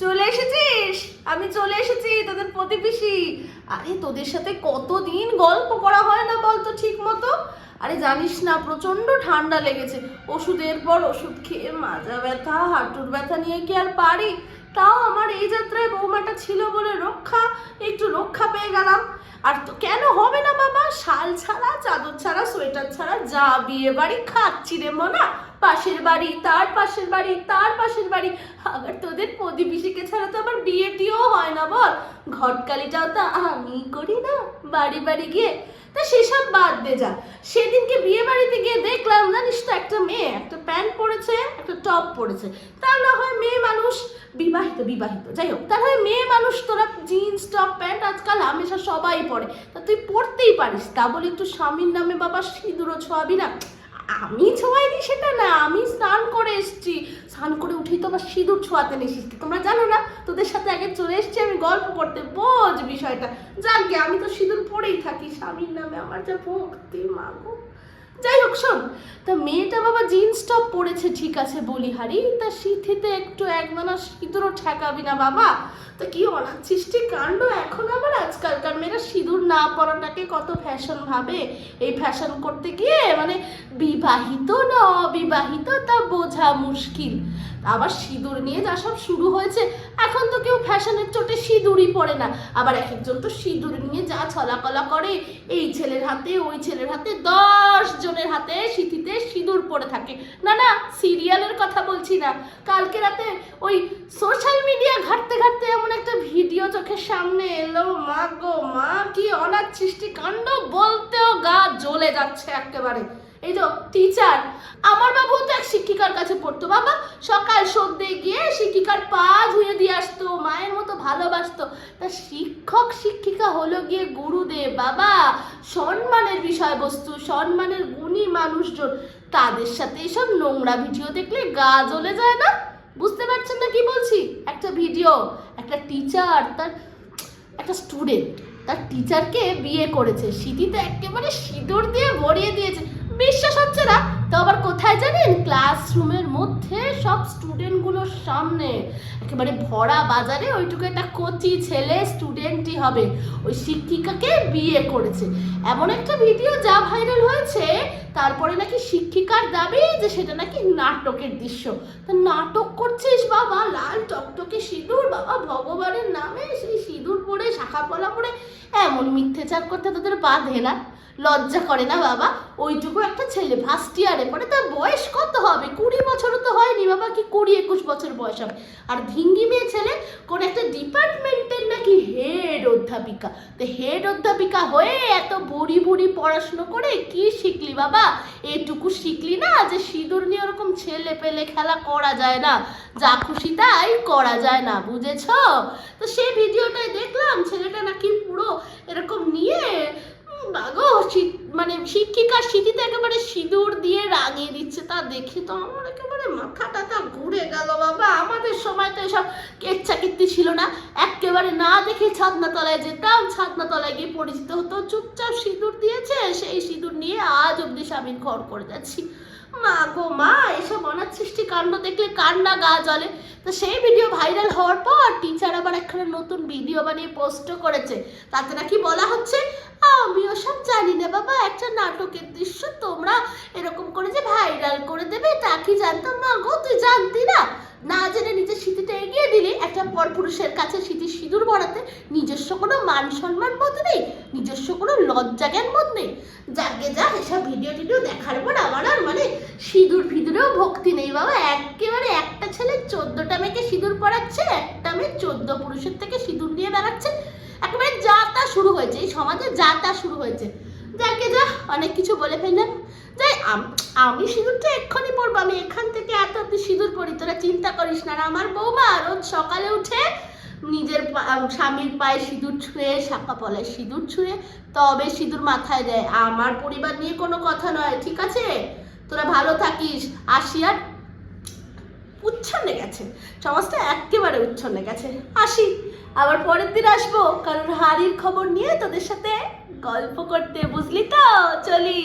চলে এসেছিস? আমি চলে এসেছি তোদের প্রতিবেশী আরে, তোদের সাথে কতদিন গল্প করা হয় না বলতো ঠিক মতো আরে, জানিস না, প্রচণ্ড ঠান্ডা লেগেছে। ওষুধের পর ওষুধ খেয়ে মাজা ব্যথা, হাঁটুর ব্যথা নিয়ে কি আর পারি? তাও আমার এই যাত্রায় বৌমাটা ছিল বলে রক্ষা, একটু রক্ষা পেয়ে গেলাম। আর তো কেন হবে না বাবা? শাল ছাড়া, চাদর ছাড়া, সোয়েটার ছাড়া যা বিয়ে বাড়ি খাচ্ছি রে মনা। পাশের বাড়ি, তার পাশের বাড়ি, তার পাশের বাড়ি। আবার তোদের প্রতিবেশীকে ছাড়া তো আবার বিয়েটিও হয় না, বল। ঘটকালিটাও তো আমি করি না, বাড়ি বাড়ি গিয়ে। তা সেসব বাদ দে যা। সেদিনকে বিয়ে বাড়িতে গিয়ে দেখলাম, জানিস তো, একটা মেয়ে, একটা প্যান্ট পরেছে, একটা টপ পরেছে। তা না হয় মেয়ে মানুষ, বিবাহিত বিবাহিত, যাই হোক। তার হয় মেয়ে মানুষ, তোরা জিন্স, টপ, প্যান্ট, আজকাল হামেশা সবাই পরে। তা তুই পরতেই পারিস, তা বলে একটু স্বামীর নামে বাবা সিঁদুরও ছোঁয়াবি না? আমি ছোঁয়াইনি সেটা না, আমি স্নান করে এসেছি। স্নান করে উঠেই তো আবার সিঁদুর ছোঁয়াতে নেই তোমরা জানো না, তোদের সাথে আগে চলে এসেছি আমি গল্প করতে বোঝ বিষয়টা। যাকে আমি তো সিঁদুর পরেই থাকি, স্বামীর নামে আমার যা ভক্তি মাগো যাই হোক, শোন, তা মেয়েটা বাবা জিন্স টপ পরেছে, ঠিক আছে বলি হারি তা শীতেতে একটু একদানা সিঁদুরও ঠেকাবি না বাবা? তা কি অনাথ সৃষ্টি কাণ্ড? এখন আবার আজকালকার মেয়েরা সিঁদুর না পরাটাকে কত ফ্যাশন ভাবে? এই ফ্যাশন করতে গিয়ে মানে বিবাহিত না অবিবাহিত তা বোঝা মুশকিল। আবার সিঁদুর নিয়ে যা সব শুরু হয়েছে, এখন তো কেউ ফ্যাশনের চোটে সিঁদুরই পরে না। আবার এক একজন তো সিঁদুর নিয়ে যা ছলাকলা করে, এই ছেলের হাতে, ওই ছেলের হাতে, দশ জনের হাতে সিঁথিতে সিঁদুর পরে থাকে। না না, সিরিয়ালের কথা বলছি না। কালকে রাতে ওই সোশ্যাল মিডিয়া ঘাটতে ঘাটতে এমন একটা ভিডিও চোখের সামনে এলো। মা গো, মা, কি অনাচ্ছিষ্টি কাণ্ড, বলতেও গা জ্বলে যাচ্ছে একেবারে। এই তো টিচার আমার বাবু তো এক শিক্ষিকার কাছে পড়তো। বাবা, সকাল সন্ধ্যে গিয়ে শিক্ষিকার পা ধুয়ে দিয়ে আসতো, মায়ের মতো ভালোবাসতো। তা শিক্ষক শিক্ষিকা হলো গিয়ে গুরুদেব, বাবা। সম্মানের বিষয়বস্তু, সম্মানের গুণী মানুষজন। তাদের সাথে এসব নোংরা ভিডিও দেখলে গা জ্বলে যায় না? বুঝতে পারছেন না কি বলছি? একটা ভিডিও, একটা টিচার তার একটা স্টুডেন্ট তার টিচারকে বিয়ে করেছে। সিঁথিতে একেবারে সিঁদুর স্টুডেন্টগুলোর সামনে, একেবারে ভরা বাজারে ওইটুকু একটা কচি ছেলে স্টুডেন্টই হবে। ওই শিক্ষিকাকে বিয়ে করেছে। এমন একটা ভিডিও যা ভাইরাল হয়েছে, তারপরে নাকি শিক্ষিকার দাবি যে সেটা নাকি নাটকের দৃশ্য। তা নাটক করছিস বাবা, লাল টকটকে সিঁদুর, বাবা ভগবানের নামে সেই সিঁদুর পরে, শাখা পলা পরে এমন মিথ্যেচার করতে তোদের বাঁধে না? লজ্জা করে না বাবা? ওইটুকু একটা ছেলে ফার্স্ট ইয়ারে পরে তার বয়স কত হবে? কুড়ি বছরও তো হয়নি বাবা, কি কুড়ি একুশ বছর বয়স হবে। আর ভিঙ্গি মেয়ে ছেলে কোন একটা ডিপার্টমেন্টের নাকি হেড অধ্যাপিকা। তো হেড অধ্যাপিকা হয়ে এত বুড়ি বুড়ি পড়াশুনো করে কি শিখলি বাবা? এটুকু শিখলি না যে সিঁদুর নিয়ে ওরকম ছেলে পেলে খেলা করা যায় না। যা খুশি তাই করা যায় না, বুঝেছ? তো সেই ভিডিওটাই দেখলাম ছেলেটা নাকি পুরো এরকম নিয়ে উম, বাগো শি- শিক্ষিকার স্মৃতিতে একেবারে সিঁদুর দিয়ে রাঙিয়ে দিচ্ছে। তা দেখে তো আমার একেবারে মাথা টাথা ঘুরে গেল বাবা। আমাদের এসব কেচ্ছা ছিল না। একেবারে না দেখে ছাদনা তলায় যেতাম। ছাদনা তলায় গিয়ে পরিচিত হতো। চুপচাপ সিঁদুর দিয়েছে। সেই সিঁদুর নিয়ে আজ অব্দি স্বামীর ঘর করে যাচ্ছি। মা গো, মা, এসব অনাচ্ছিষ্টি কাণ্ড দেখলে কান্না গা জ্বলে। তো সেই ভিডিও ভাইরাল হওয়ার পর টিচার আবার একখানা নতুন ভিডিও বানিয়ে পোস্টও করেছে। তাতে নাকি বলা হচ্ছে আমি ওসব জানি না বাবা, একটা নাটকের দৃশ্য তোমরা এরকম করে যে ভাইরাল করে দেবে। তা কি জানতাম মা গো? তুই জানতি না? না জেনে নিজের স্মৃতিটা এগিয়ে দিলে একটা পরপুরুষের কাছে স্মৃতি সিঁদুর ভরাতে নিজস্ব কোনো মান সম্মান বোধ নেই, নিজস্ব কোনো লজ্জা জ্ঞান বোধ নেই। যাকে যা এসব ভিডিও টিডিও দেখার পর আমার আর মানে সিঁদুর ফিদুরেও ভক্তি নেই বাবা। একেবারে একটা ছেলে চোদ্দটা মেয়েকে সিঁদুর পড়াচ্ছে একটা মেয়ে চোদ্দ পুরুষের থেকে সিঁদুর নিয়ে বেড়াচ্ছে। একেবারে যা তা শুরু হয়েছে, এই সমাজে যা তা শুরু হয়েছে। যাকে যা অনেক কিছু বলে ফেললাম। যাই, আম- সিঁদুরটা এক্ষুনি পরবো, আমি এখান থেকে এত অব্দি সিঁদুর পরি তোরা চিন্তা করিস না আমার বৌমা রোজ সকালে উঠে নিজের স্বামীর পায়ে সিঁদুর ছুঁয়ে, শাখা পলায় সিঁদুর ছুঁয়ে তবে সিঁদুর মাথায় দেয়। আমার পরিবার নিয়ে কোনো কথা নয়, ঠিক আছে? তোরা ভালো থাকিস। আসি আর উচ্ছন্নে গেছে। সমাজটা একেবারে উচ্ছন্নে গেছে। আসি, আবার পরের দিন আসব। কারণ হাড়ির খবর নিয়ে তোদের সাথে গল্প করতে, বুঝলি তো? চলি।